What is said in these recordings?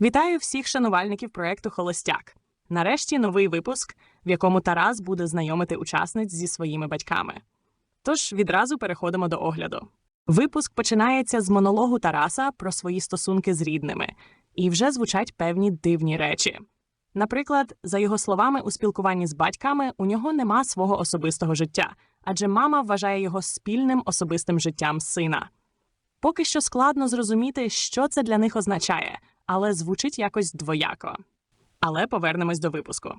Вітаю всіх шанувальників проекту Холостяк. Нарешті новий випуск, в якому Тарас буде знайомити учасниць зі своїми батьками. Тож відразу переходимо до огляду. Випуск починається з монологу Тараса про свої стосунки з рідними, і вже звучать певні дивні речі. Наприклад, за його словами, у спілкуванні з батьками у нього нема свого особистого життя, адже мама вважає його спільним особистим життям сина. Поки що складно зрозуміти, що це для них означає, але звучить якось двояко. Але повернемось до випуску.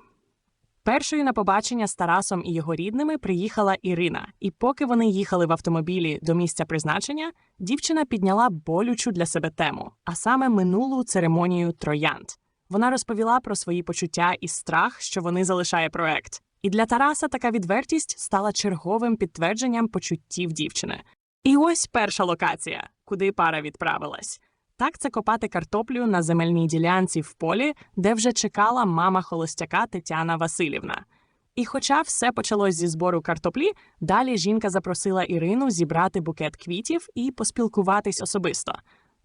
Першою на побачення з Тарасом і його рідними приїхала Ірина, і поки вони їхали в автомобілі до місця призначення, дівчина підняла болючу для себе тему, а саме минулу церемонію троянд. Вона розповіла про свої почуття і страх, що вони залишає проект. І для Тараса така відвертість стала черговим підтвердженням почуттів дівчини. І ось перша локація, куди пара відправилась. Так це копати картоплю на земельній ділянці в полі, де вже чекала мама холостяка Тетяна Васильівна. І хоча все почалось зі збору картоплі, далі жінка запросила Ірину зібрати букет квітів і поспілкуватись особисто.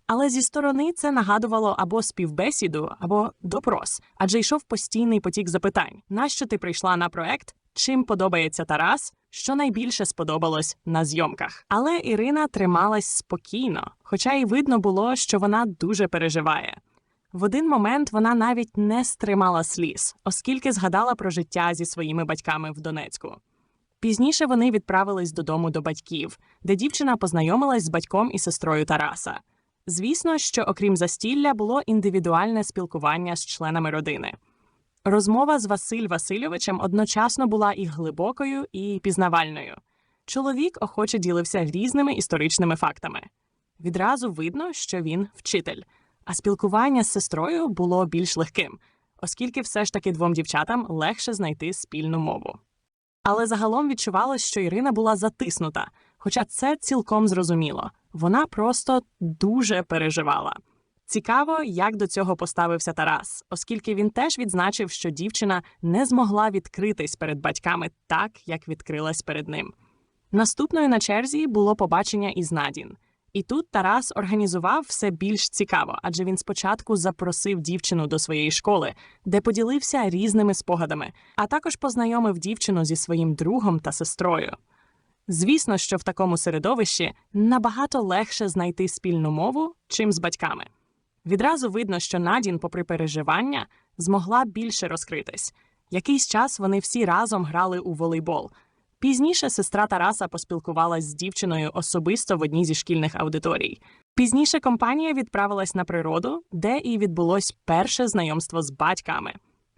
Але зі сторони це нагадувало або співбесіду, або допрос, адже йшов постійний потік запитань: нащо ти прийшла на проект? Чим подобається Тарас? Що найбільше сподобалось на зйомках. Але Ірина трималась спокійно, хоча й видно було, що вона дуже переживає. В один момент вона навіть не стримала сліз, оскільки згадала про життя зі своїми батьками в Донецьку. Пізніше вони відправились додому до батьків, де дівчина познайомилась з батьком і сестрою Тараса. Звісно, що окрім застілля було індивідуальне спілкування з членами родини. Розмова з Василь Васильовичем одночасно була і глибокою, і пізнавальною. Чоловік охоче ділився різними історичними фактами. Відразу видно, що він вчитель, а спілкування з сестрою було більш легким, оскільки все ж таки двом дівчатам легше знайти спільну мову. Але загалом відчувалось, що Ірина була затиснута, хоча це цілком зрозуміло. Вона просто дуже переживала. Цікаво, як до цього поставився Тарас, оскільки він теж відзначив, що дівчина не змогла відкритись перед батьками так, як відкрилась перед ним. Наступною на черзі було побачення із Надін. І тут Тарас організував все більш цікаво, адже він спочатку запросив дівчину до своєї школи, де поділився різними спогадами, а також познайомив дівчину зі своїм другом та сестрою. Звісно, що в такому середовищі набагато легше знайти спільну мову, чим з батьками. Відразу видно, що Надін, попри переживання, змогла більше розкритись. Якийсь час вони всі разом грали у волейбол. Пізніше сестра Тараса поспілкувалась з дівчиною особисто в одній зі шкільних аудиторій. Пізніше компанія відправилась на природу, де і відбулось перше знайомство з батьками.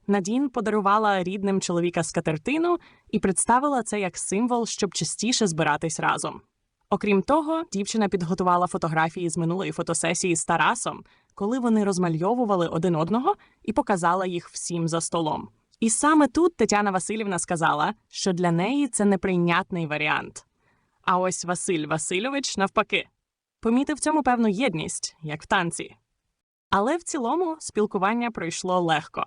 Надін подарувала рідним чоловіка скатертину і представила це як символ, щоб частіше збиратись разом. Окрім того, дівчина підготувала фотографії з минулої фотосесії з Тарасом, коли вони розмальовували один одного і показала їх всім за столом. І саме тут Тетяна Васильівна сказала, що для неї це неприйнятний варіант. А ось Василь Васильович, навпаки, помітив цьому певну єдність, як в танці. Але в цілому спілкування пройшло легко.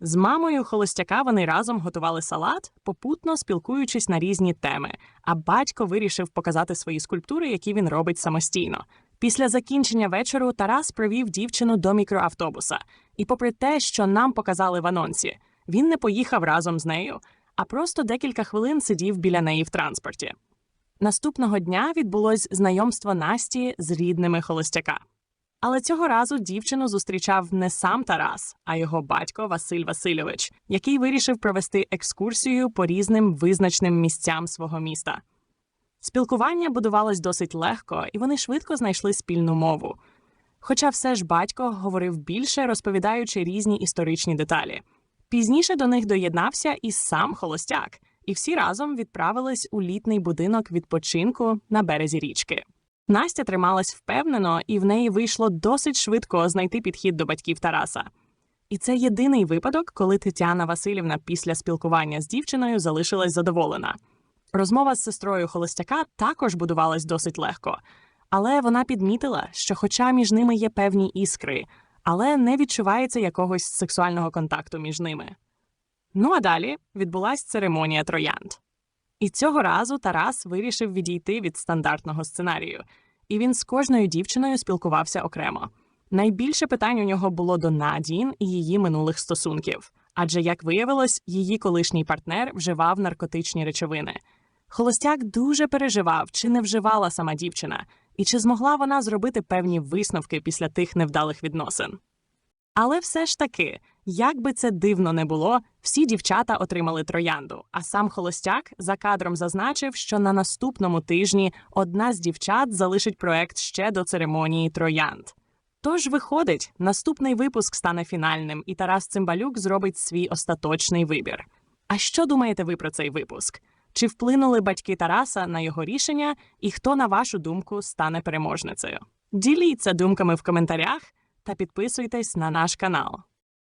З мамою холостяка вони разом готували салат, попутно спілкуючись на різні теми. А батько вирішив показати свої скульптури, які він робить самостійно. Після закінчення вечору Тарас привів дівчину до мікроавтобуса, і, попри те, що нам показали в анонсі, він не поїхав разом з нею, а просто декілька хвилин сидів біля неї в транспорті. Наступного дня відбулось знайомство Насті з рідними холостяка. Але цього разу дівчину зустрічав не сам Тарас, а його батько Василь Васильович, який вирішив провести екскурсію по різним визначним місцям свого міста. Спілкування будувалось досить легко, і вони швидко знайшли спільну мову. Хоча все ж батько говорив більше, розповідаючи різні історичні деталі. Пізніше до них доєднався і сам холостяк, і всі разом відправились у літний будинок відпочинку на березі річки. Настя трималась впевнено, і в неї вийшло досить швидко знайти підхід до батьків Тараса. І це єдиний випадок, коли Тетяна Васильівна після спілкування з дівчиною залишилась задоволена. Розмова з сестрою Холостяка також будувалась досить легко, але вона підмітила, що, хоча між ними є певні іскри, але не відчувається якогось сексуального контакту між ними. Ну а далі відбулась церемонія троянд. І цього разу Тарас вирішив відійти від стандартного сценарію, і він з кожною дівчиною спілкувався окремо. Найбільше питань у нього було до Надін і її минулих стосунків, адже, як виявилось, її колишній партнер вживав наркотичні речовини. Холостяк дуже переживав, чи не вживала сама дівчина, і чи змогла вона зробити певні висновки після тих невдалих відносин. Але все ж таки, як би це дивно не було, всі дівчата отримали троянду. А сам холостяк за кадром зазначив, що на наступному тижні одна з дівчат залишить проект ще до церемонії троянд. Тож виходить, наступний випуск стане фінальним, і Тарас Цимбалюк зробить свій остаточний вибір. А що думаєте ви про цей випуск? Чи вплинули батьки Тараса на його рішення, і хто, на вашу думку, стане переможницею? Діліться думками в коментарях та підписуйтесь на наш канал.